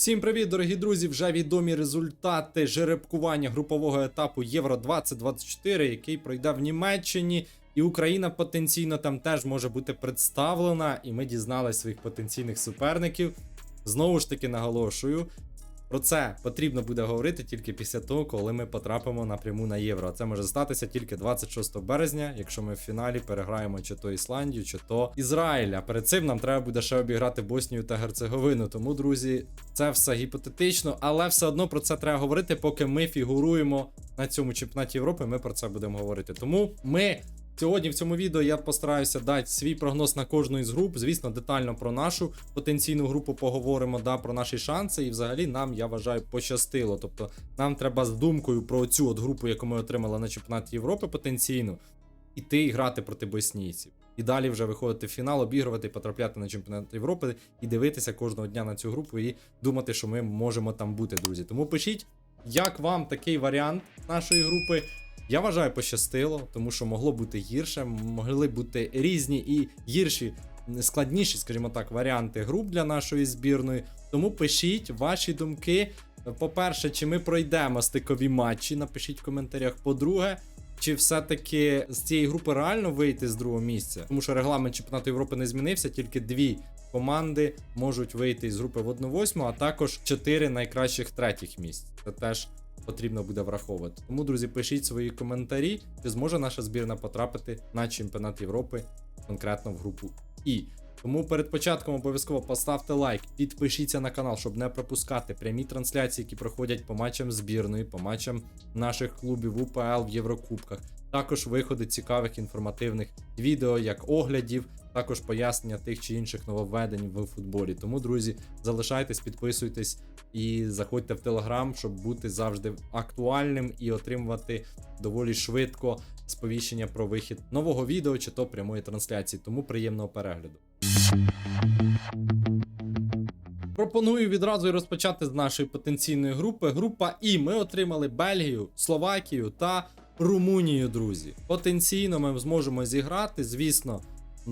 Всім привіт, дорогі друзі! Вже відомі результати жеребкування групового етапу Євро 2024, який пройде в Німеччині. І Україна потенційно там теж може бути представлена, і ми дізналися своїх потенційних суперників. Знову ж таки наголошую, про це потрібно буде говорити тільки після того, коли ми потрапимо напряму на євро. Це може статися тільки 26 березня, якщо ми в фіналі переграємо чи то Ісландію, чи то Ізраїль. А перед цим нам треба буде ще обіграти Боснію та Герцеговину. Тому, друзі, це все гіпотетично, але все одно про це треба говорити, поки ми фігуруємо на цьому чемпіонаті Європи. Ми про це будемо говорити. Тому ми. Сьогодні в цьому відео я постараюся дати свій прогноз на кожну із груп. Звісно, детально про нашу потенційну групу поговоримо, да, про наші шанси. І взагалі нам, я вважаю, пощастило. Тобто нам треба з думкою про цю от групу, яку ми отримали на чемпіонаті Європи потенційно, іти грати проти боснійців. І далі вже виходити в фінал, обігрувати, потрапляти на чемпіонат Європи і дивитися кожного дня на цю групу і думати, що ми можемо там бути, друзі. Тому пишіть, як вам такий варіант нашої групи. Я вважаю, пощастило, тому що могло бути гірше, могли бути різні і гірші, складніші, скажімо так, варіанти груп для нашої збірної. Тому пишіть ваші думки. По-перше, чи ми пройдемо стикові матчі, напишіть в коментарях. По-друге, чи все-таки з цієї групи реально вийти з другого місця? Тому що регламент чемпіонату Європи не змінився, тільки дві команди можуть вийти з групи в 1-8, а також чотири найкращих третіх місць. Це теж потрібно буде враховувати. Тому, друзі, пишіть свої коментарі, чи зможе наша збірна потрапити на чемпіонат Європи, конкретно в групу І. Тому перед початком обов'язково поставте лайк, підпишіться на канал, щоб не пропускати прямі трансляції, які проходять по матчам збірної, по матчам наших клубів УПЛ в Єврокубках. Також виходи цікавих інформативних відео, як оглядів, також пояснення тих чи інших нововведень в футболі. Тому, друзі, залишайтесь, підписуйтесь і заходьте в Телеграм, щоб бути завжди актуальним і отримувати доволі швидко сповіщення про вихід нового відео чи то прямої трансляції. Тому приємного перегляду. Пропоную відразу і розпочати з нашої потенційної групи. Група І. Ми отримали Бельгію, Словакію та Румунію, друзі. Потенційно ми зможемо зіграти. Звісно,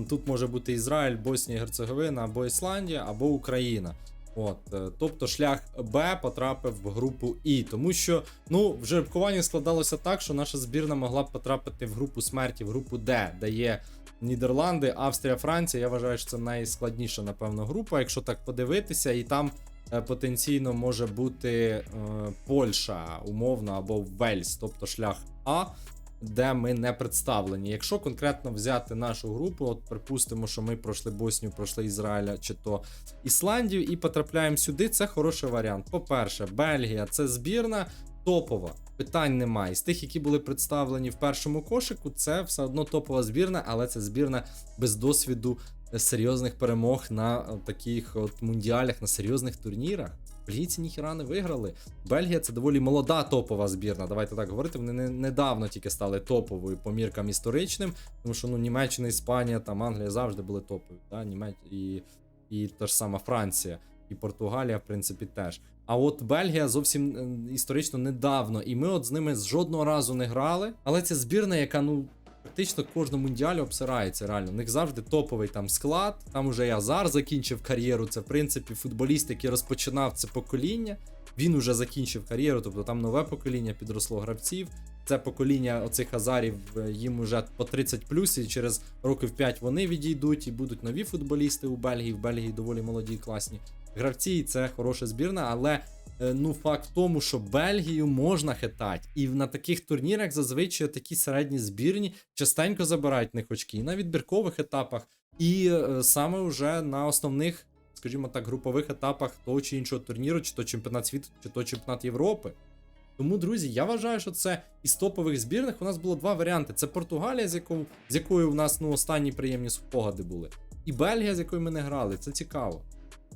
тут може бути Ізраїль, Боснія і Герцеговина або Ісландія, або Україна. От, е, тобто шлях Б потрапив в групу І, тому що ну в жеребкуванні складалося так, що наша збірна могла б потрапити в групу смерті, в групу Д, де є Нідерланди, Австрія, Франція. Я вважаю, що це найскладніша, напевно, група, якщо так подивитися, і там е, потенційно може бути е, Польща, умовно, або Вельс, тобто шлях А. Де ми не представлені. Якщо конкретно взяти нашу групу, от припустимо, що ми пройшли Боснію, пройшли Ізраїля чи то Ісландію і потрапляємо сюди, це хороший варіант. По-перше, Бельгія це збірна топова. Питань немає. З тих, які були представлені в першому кошику, це все одно топова збірна, але це збірна без досвіду е, серйозних перемог на е, таких от мундіалях, на серйозних турнірах. Бельгійці ніхіра не виграли. Бельгія це доволі молода топова збірна. Давайте так говорити. Вони не, недавно тільки стали топовою по міркам історичним, тому що ну Німеччина, Іспанія, там Англія завжди були топові. Да? Німеч... І, і та ж сама Франція, і Португалія, в принципі, теж. А от Бельгія зовсім е, історично недавно, і ми от з ними жодного разу не грали. Але це збірна, яка ну. Практично кожному мундіалі обсирається реально. У них завжди топовий там склад. Там уже і Азар закінчив кар'єру. Це в принципі футболіст, який розпочинав це покоління. Він уже закінчив кар'єру, тобто там нове покоління підросло гравців. Це покоління оцих азарів е, їм уже по 30 плюс, і через років 5 вони відійдуть і будуть нові футболісти у Бельгії. В Бельгії доволі молоді і класні гравці, і це хороша збірна, але ну факт в тому, що Бельгію можна хитати, і на таких турнірах зазвичай такі середні збірні частенько забирають в них очки і на відбіркових етапах, і е, саме вже на основних, скажімо так, групових етапах того чи іншого турніру, чи то чемпіонат світу, чи то чемпіонат Європи. Тому, друзі, я вважаю, що це із топових збірних у нас було два варіанти: це Португалія, з якою, з якою у нас ну, останні приємні спогади були, і Бельгія, з якою ми не грали. Це цікаво.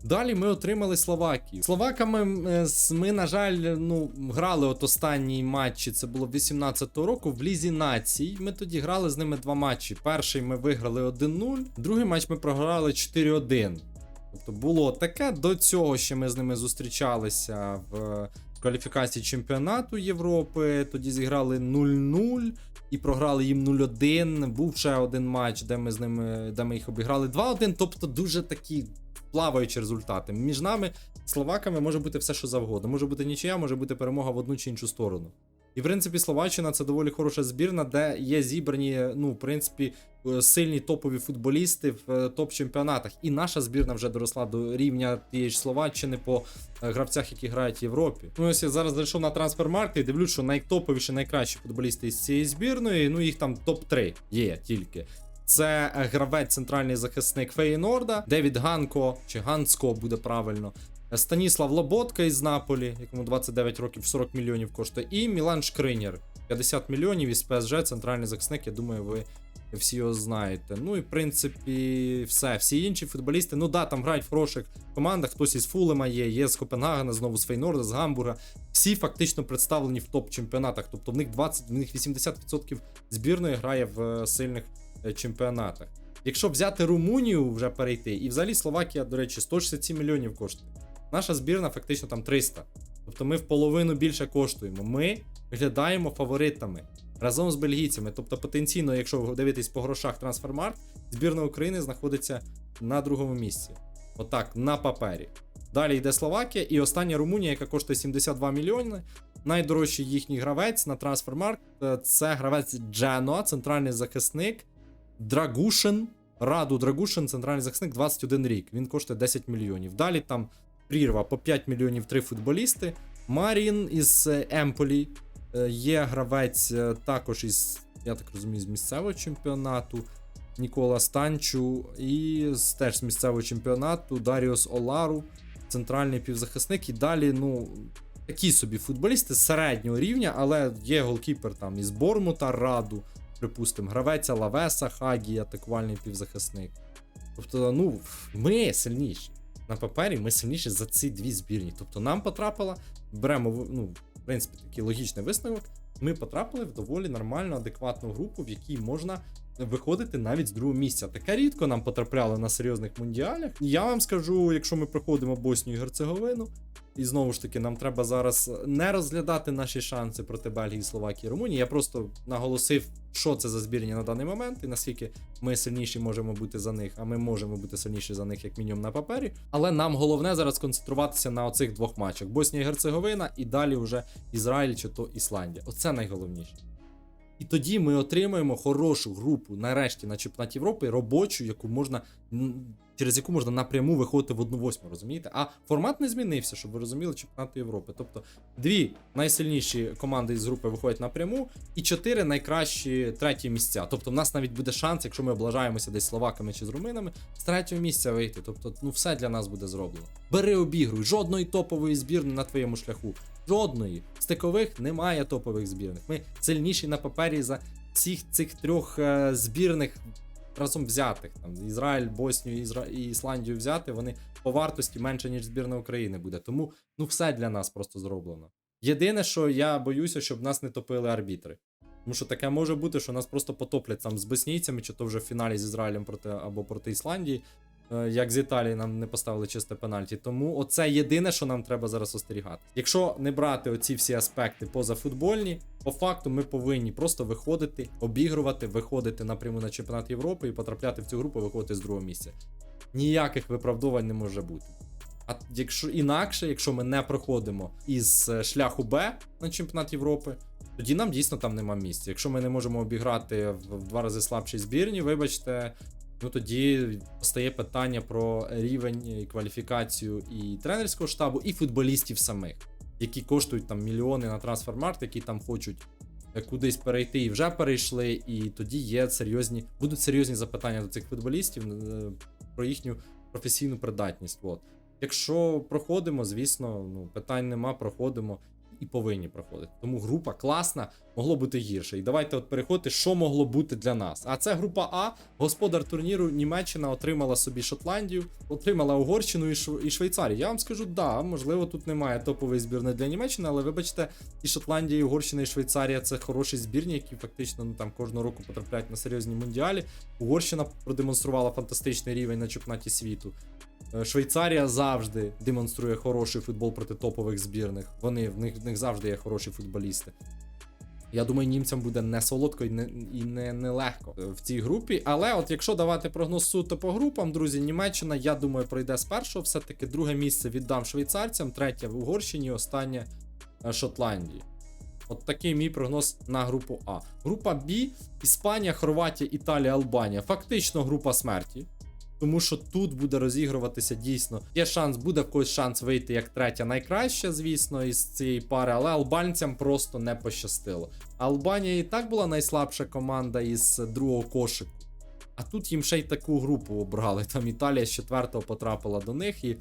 Далі ми отримали Словакію. Словаками е, ми, на жаль, ну, грали от останній матчі, це було 18-го року в Лізі націй. Ми тоді грали з ними два матчі. Перший ми виграли 1-0, другий матч ми програли 4-1. Тобто було таке. До цього ще ми з ними зустрічалися в кваліфікації чемпіонату Європи. Тоді зіграли 0-0 і програли їм 0-1. Був ще один матч, де ми з ними, де ми їх обіграли 2-1. Тобто дуже такі плаваючі результати. Між нами, словаками, може бути все, що завгодно. Може бути нічия, може бути перемога в одну чи іншу сторону. І в принципі, Словаччина це доволі хороша збірна, де є зібрані, ну, в принципі, е, сильні топові футболісти в е, топ-чемпіонатах. І наша збірна вже доросла до рівня тієї ж Словаччини по е, гравцях, які грають в Європі. Ну, ось я зараз зайшов на трансфермаркет і дивлюсь, що найтоповіші, найкращі футболісти із цієї збірної. Ну, їх там топ-3 є тільки. Це гравець центральний захисник Фейнорда, Девід Ганко чи Ганцко буде правильно. Станіслав Лоботка із Наполі, якому 29 років 40 мільйонів коштує, і Мілан Шкринєр 50 мільйонів із ПСЖ, центральний захисник. Я думаю, ви всі його знаєте. Ну і в принципі, все. Всі інші футболісти, ну да, там грають в хороших командах. Хтось із Фулема є, є з Копенгагена, знову з Фейнорда, з Гамбурга. Всі фактично представлені в топ-чемпіонатах. Тобто в них 20, в них 80% збірної грає в е, сильних чемпіонатах. Якщо взяти Румунію, вже перейти, і взагалі Словакія, до речі, 167 мільйонів коштує. Наша збірна фактично там 300. Тобто ми в половину більше коштуємо. Ми виглядаємо фаворитами разом з бельгійцями. Тобто, потенційно, якщо ви дивитесь по грошах трансфермарк, збірна України знаходиться на другому місці. Отак, на папері. Далі йде Словакія і остання Румунія, яка коштує 72 мільйони. Найдорожчий їхній гравець на трансфермарк це гравець Джено, центральний захисник Драгушин. Раду Драгушин, центральний захисник, 21 рік. Він коштує 10 мільйонів. Далі там прірва по 5 мільйонів три футболісти. Марін із е, Емполі. Е, Є гравець е, також із, я так розумію, з місцевого чемпіонату. Нікола Станчу. І теж з місцевого чемпіонату Даріус Олару, центральний півзахисник. І далі, ну, такі собі футболісти середнього рівня, але є голкіпер там із Бормута Раду, припустимо, гравець Лавеса, Хагі, атакувальний півзахисник. Тобто, ну, ми сильніші. На папері ми сильніші за ці дві збірні. Тобто нам потрапила, беремо, ну, в принципі, такий логічний висновок. Ми потрапили в доволі нормальну, адекватну групу, в якій можна виходити навіть з другого місця. Таке рідко нам потрапляло на серйозних мундіалях. Я вам скажу, якщо ми проходимо Боснію і Герцеговину, і знову ж таки, нам треба зараз не розглядати наші шанси проти Бельгії, Словакії, Румунії. Я просто наголосив, що це за збірні на даний момент, і наскільки ми сильніші можемо бути за них, а ми можемо бути сильніші за них, як мінімум на папері. Але нам головне зараз концентруватися на оцих двох матчах: Боснія і Герцеговина, і далі вже Ізраїль чи то Ісландія. Оце найголовніше. І тоді ми отримаємо хорошу групу нарешті на чемпіонаті Європи, робочу, яку можна через яку можна напряму виходити в 1-8, розумієте? А формат не змінився, щоб ви розуміли чемпіонату Європи. Тобто дві найсильніші команди з групи виходять напряму, і чотири найкращі треті місця. Тобто, в нас навіть буде шанс, якщо ми облажаємося десь словаками чи з руминами, з третього місця вийти. Тобто, ну все для нас буде зроблено. Бери обігруй, жодної топової збірної на твоєму шляху. Жодної. Стикових немає топових збірних. Ми сильніші на папері за всіх цих трьох е, збірних разом взятих. Там Ізраїль, Боснію Ізра... і Ісландію взяти, вони по вартості менше, ніж збірна України буде. Тому ну все для нас просто зроблено. Єдине, що я боюся, щоб нас не топили арбітри. Тому що таке може бути, що нас просто потоплять там з боснійцями, чи то вже в фіналі з Ізраїлем проти або проти Ісландії, як з Італії нам не поставили чисте пенальті. Тому оце єдине, що нам треба зараз остерігати. Якщо не брати оці всі аспекти позафутбольні, по факту ми повинні просто виходити, обігрувати, виходити напряму на чемпіонат Європи і потрапляти в цю групу, виходити з другого місця. Ніяких виправдувань не може бути. А якщо інакше, якщо ми не проходимо із е, шляху Б на чемпіонат Європи, тоді нам дійсно там нема місця. Якщо ми не можемо обіграти в, два рази слабшій збірні, вибачте, ну тоді постає питання про рівень і кваліфікацію і тренерського штабу, і футболістів самих, які коштують там мільйони на трансфермаркт, які там хочуть е, кудись перейти і вже перейшли. І тоді є серйозні, будуть серйозні запитання до цих футболістів е, про їхню професійну придатність. От. Якщо проходимо, звісно, ну питань нема, проходимо і повинні проходити. Тому група класна, могло бути гірше. І давайте от переходити, що могло бути для нас. А це група А. Господар турніру Німеччина отримала собі Шотландію, отримала Угорщину і, Шв... і Швейцарію. Я вам скажу, да, можливо, тут немає топової збірної для Німеччини, але вибачте, і Шотландія, і Угорщина, і Швейцарія це хороші збірні, які фактично ну, там кожного року потрапляють на серйозні мундіалі. Угорщина продемонструвала фантастичний рівень на чемпіонаті світу. Е, Швейцарія завжди демонструє хороший футбол проти топових збірних. Вони в них, в них завжди є хороші футболісти. Я думаю, німцям буде не солодко і не, і не, не легко е, в цій групі. Але от якщо давати прогноз суто по групам, друзі, Німеччина, я думаю, пройде з першого. Все-таки друге місце віддам швейцарцям, третє в Угорщині, останнє е, Шотландії. От такий мій прогноз на групу А. Група Б, Іспанія, Хорватія, Італія, Албанія. Фактично група смерті. Тому що тут буде розігруватися дійсно. Є шанс, буде в когось шанс вийти як третя найкраща, звісно, із цієї пари, але албанцям просто не пощастило. Албанія і так була найслабша команда із другого кошику. А тут їм ще й таку групу обрали. Там Італія з четвертого потрапила до них, і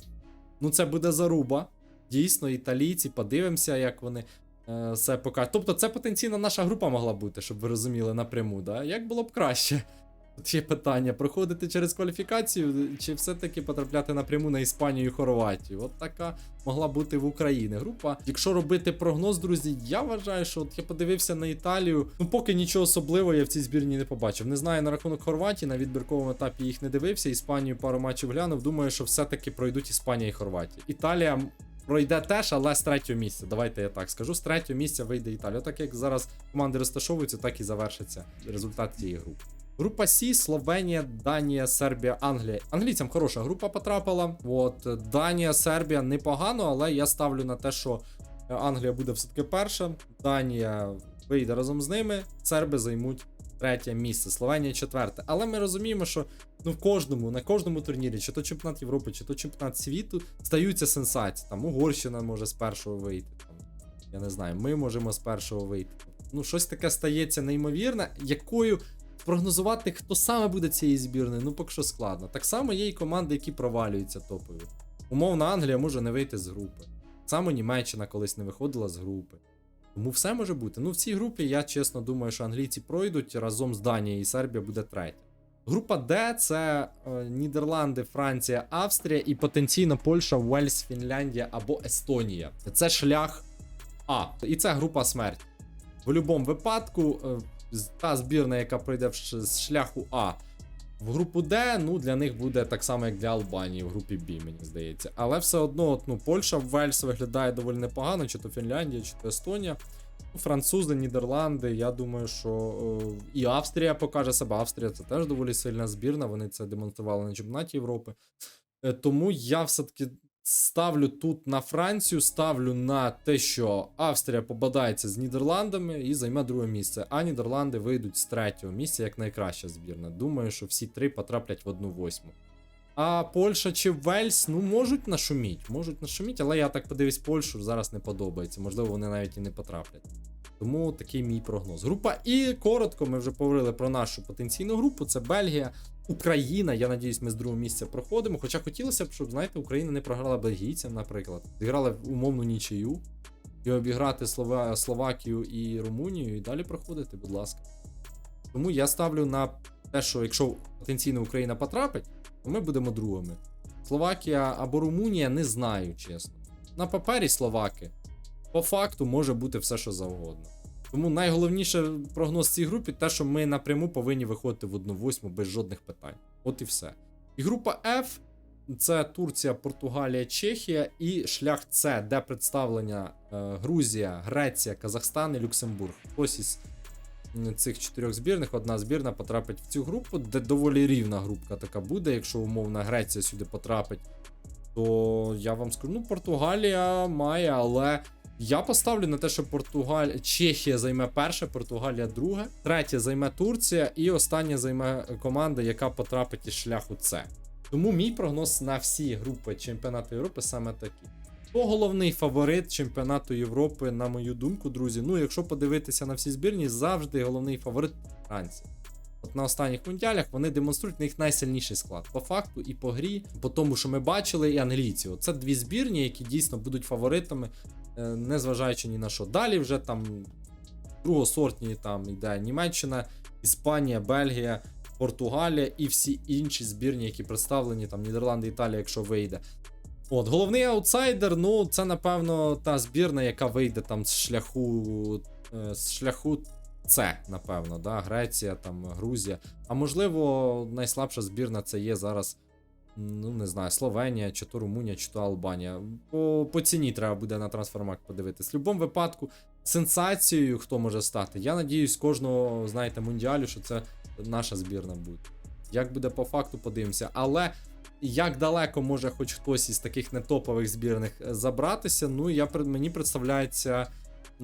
ну це буде заруба. Дійсно, італійці, подивимося, як вони е, все покажуть. Тобто, це потенційно наша група могла бути, щоб ви розуміли напряму. Да? Як було б краще? Тут є питання: проходити через кваліфікацію, чи все-таки потрапляти напряму на Іспанію і Хорватію? От така могла бути в Україні група. Якщо робити прогноз, друзі, я вважаю, що от я подивився на Італію. Ну, поки нічого особливого я в цій збірні не побачив. Не знаю на рахунок Хорватії, на відбірковому етапі їх не дивився. Іспанію пару матчів глянув. Думаю, що все-таки пройдуть Іспанія і Хорватія. Італія. Пройде теж, але з третього місця. Давайте я так скажу. З третього місця вийде Італія. Так як зараз команди розташовуються, так і завершиться результат цієї групи. Група Сі, Словенія, Данія, Сербія, Англія. Англійцям хороша група потрапила. От Данія, Сербія непогано, але я ставлю на те, що е, Англія буде все-таки перша. Данія вийде разом з ними. Серби займуть третє місце. Словенія четверте. Але ми розуміємо, що ну в кожному, на кожному турнірі, чи то чемпіонат Європи, чи то чемпіонат світу, стаються сенсації. Там Угорщина може з першого вийти. Там, я не знаю, ми можемо з першого вийти. Ну, щось таке стається неймовірне, якою прогнозувати, хто саме буде цієї збірної, ну поки що складно. Так само є і команди, які провалюються топові. Умовно, Англія може не вийти з групи. Само Німеччина колись не виходила з групи. Тому все може бути. Ну, в цій групі я чесно думаю, що англійці пройдуть разом з Данією і Сербія буде третя. Група Д це е, Нідерланди, Франція, Австрія і потенційно Польща, Уельс, Фінляндія або Естонія. Це шлях А. І це група смерті. В будь-якому випадку, е, та збірна, яка пройде з шляху А в групу Д, ну для них буде так само, як для Албанії в групі Б, мені здається. Але все одно, от, ну, Польща, Вельс виглядає доволі непогано, чи то Фінляндія, чи то Естонія. Ну, Французи, Нідерланди, я думаю, що е, і Австрія покаже себе. Австрія це теж доволі сильна збірна. Вони це демонстрували на чемпіонаті Європи. Е, Тому я все-таки ставлю тут на Францію, ставлю на те, що Австрія побадається з Нідерландами і займе друге місце. А Нідерланди вийдуть з третього місця як найкраща збірна. Думаю, що всі три потраплять в одну восьму. А Польща чи Вельс, ну можуть нашуміть, можуть нашуміть, але я так подивись Польщу зараз не подобається. Можливо, вони навіть і не потраплять. Тому такий мій прогноз. Група І коротко, ми вже поговорили про нашу потенційну групу. Це Бельгія, Україна. Я надіюсь, ми з другого місця проходимо. Хоча хотілося б, щоб, знаєте, Україна не програла бельгійцям, наприклад. Зіграла в умовну нічию. І обіграти Слова... Словакію і Румунію, і далі проходити, будь ласка. Тому я ставлю на те, що якщо потенційно Україна потрапить, то ми будемо другими. Словакія або Румунія не знаю, чесно. На папері Словаки. По факту може бути все, що завгодно. Тому найголовніше прогноз цій групі те, що ми напряму повинні виходити в 1-8 без жодних питань. От і все. І група F це Турція, Португалія, Чехія і шлях С, де представлення е, Грузія, Греція, Казахстан і Люксембург. Ось із цих чотирьох збірних одна збірна потрапить в цю групу, де доволі рівна групка така буде. Якщо умовна Греція сюди потрапить, то я вам скажу, ну Португалія має, але я поставлю на те, що Португалія, Чехія займе перше, Португалія друге, третє займе Турція, і остання займе команда, яка потрапить із шляху С. Тому мій прогноз на всі групи чемпіонату Європи саме такий. Хто головний фаворит чемпіонату Європи, на мою думку, друзі. Ну, якщо подивитися на всі збірні, завжди головний фаворит Франція. От на останніх мундіалях вони демонструють на їх найсильніший склад по факту і по грі, по тому, що ми бачили, і англійці. Це дві збірні, які дійсно будуть фаворитами, незважаючи ні на що. Далі вже там другосортні там йде Німеччина, Іспанія, Бельгія, Португалія і всі інші збірні, які представлені, там Нідерланди, Італія, якщо вийде. От, головний аутсайдер, ну, це, напевно, та збірна, яка вийде там з шляху. е, З шляху С, напевно, да? Греція, там, Грузія. А можливо, найслабша збірна це є зараз ну не знаю, Словенія, чи то Румунія, чи то Албанія. По, по ціні треба буде на трансфермаркт подивитись. В будь-якому випадку, сенсацією хто може стати. Я надіюсь, кожного, знаєте, мундіалю, що це наша збірна буде. Як буде по факту, подивимося. Але як далеко може хоч хтось із таких нетопових збірних е, забратися, ну я мені представляється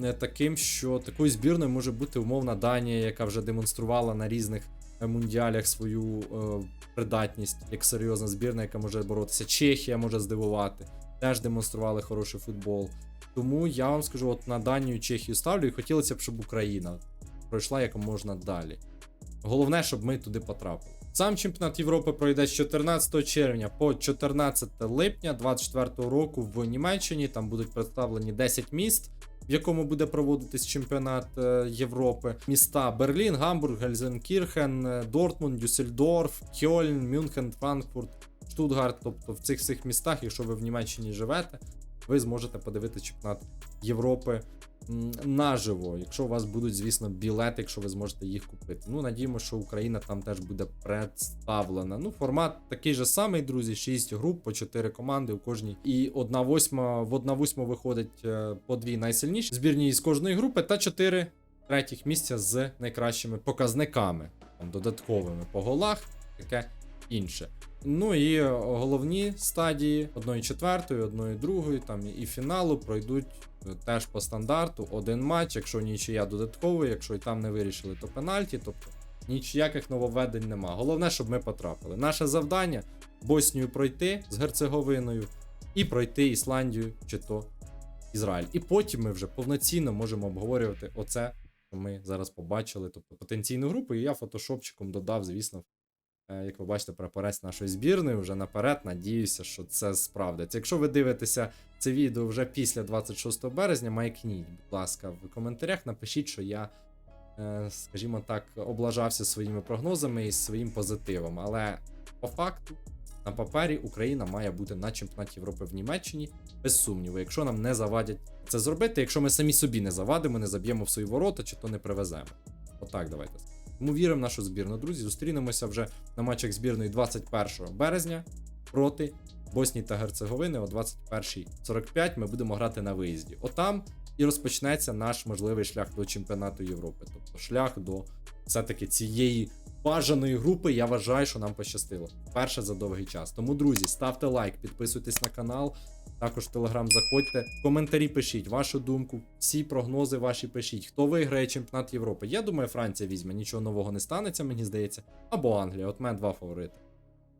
е, таким, що такою збірною може бути умовна Данія, яка вже демонструвала на різних мундіалях свою е, придатність як серйозна збірна, яка може боротися. Чехія може здивувати, теж демонстрували хороший футбол. Тому я вам скажу, от на Данію Чехію ставлю, і хотілося б, щоб Україна пройшла як можна далі. Головне, щоб ми туди потрапили. Сам чемпіонат Європи пройде з 14 червня по 14 липня 2024 року в Німеччині. Там будуть представлені 10 міст, в якому буде проводитись чемпіонат е, Європи. Міста Берлін, Гамбург, Гельзенкірхен, е, Дортмунд, Дюссельдорф, Кьольн, Мюнхен, Франкфурт, Штутгарт. Тобто в цих всіх містах, якщо ви в Німеччині живете, ви зможете подивитися чемпіонат Європи наживо, якщо у вас будуть, звісно, білети, якщо ви зможете їх купити. Ну, надіємо, що Україна там теж буде представлена. Ну, формат такий же самий, друзі: 6 груп по 4 команди у кожній. І одна восьма в одна восьма виходить е, по дві найсильніші збірні з кожної групи та 4 третіх місця з найкращими показниками, там, додатковими по голах, таке інше. Ну і головні стадії 1-4, 1-2, там і фіналу пройдуть теж по стандарту. Один матч, якщо нічия додатковий, якщо і там не вирішили, то пенальті. Тобто ніяких нововведень нема. Головне, щоб ми потрапили. Наше завдання Боснію пройти з Герцеговиною і пройти Ісландію чи то Ізраїль. І потім ми вже повноцінно можемо обговорювати оце, що ми зараз побачили, тобто потенційну групу. І я фотошопчиком додав, звісно, Як ви бачите, прапорець нашої збірної вже наперед. Надіюся, що це справдиться. Якщо ви дивитеся це відео вже після 26 березня, маякніть, будь ласка, в коментарях напишіть, що я, е, скажімо так, облажався своїми прогнозами і своїм позитивом. Але по факту, на папері Україна має бути на чемпіонаті Європи в Німеччині, без сумніву, якщо нам не завадять це зробити, якщо ми самі собі не завадимо, не заб'ємо в свої ворота чи то не привеземо. Отак, давайте. Тому віримо в нашу збірну. Друзі, зустрінемося вже на матчах збірної 21 березня проти Боснії та Герцеговини о 21.45 ми будемо грати на виїзді. Отам і розпочнеться наш можливий шлях до чемпіонату Європи. Тобто шлях до все-таки цієї бажаної групи. Я вважаю, що нам пощастило. Перше за довгий час. Тому, друзі, ставте лайк, підписуйтесь на канал. Також в Телеграм заходьте, коментарі пишіть вашу думку, всі прогнози ваші пишіть. Хто виграє чемпіонат Європи? Я думаю, Франція візьме, нічого нового не станеться, мені здається. Або Англія, от мене два фаворити.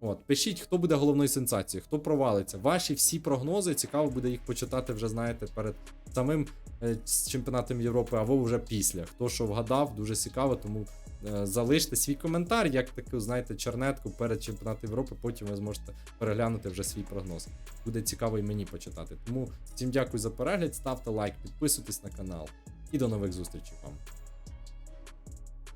От, пишіть, хто буде головною сенсацією, хто провалиться. Ваші всі прогнози, цікаво буде їх почитати вже, знаєте, перед самим е, чемпіонатом Європи, або вже після. Хто що вгадав, дуже цікаво, тому залиште свій коментар, як таку, знаєте, чернетку перед чемпіонатом Європи, потім ви зможете переглянути вже свій прогноз. Буде цікаво і мені почитати. Тому всім дякую за перегляд, ставте лайк, підписуйтесь на канал і до нових зустрічей вам.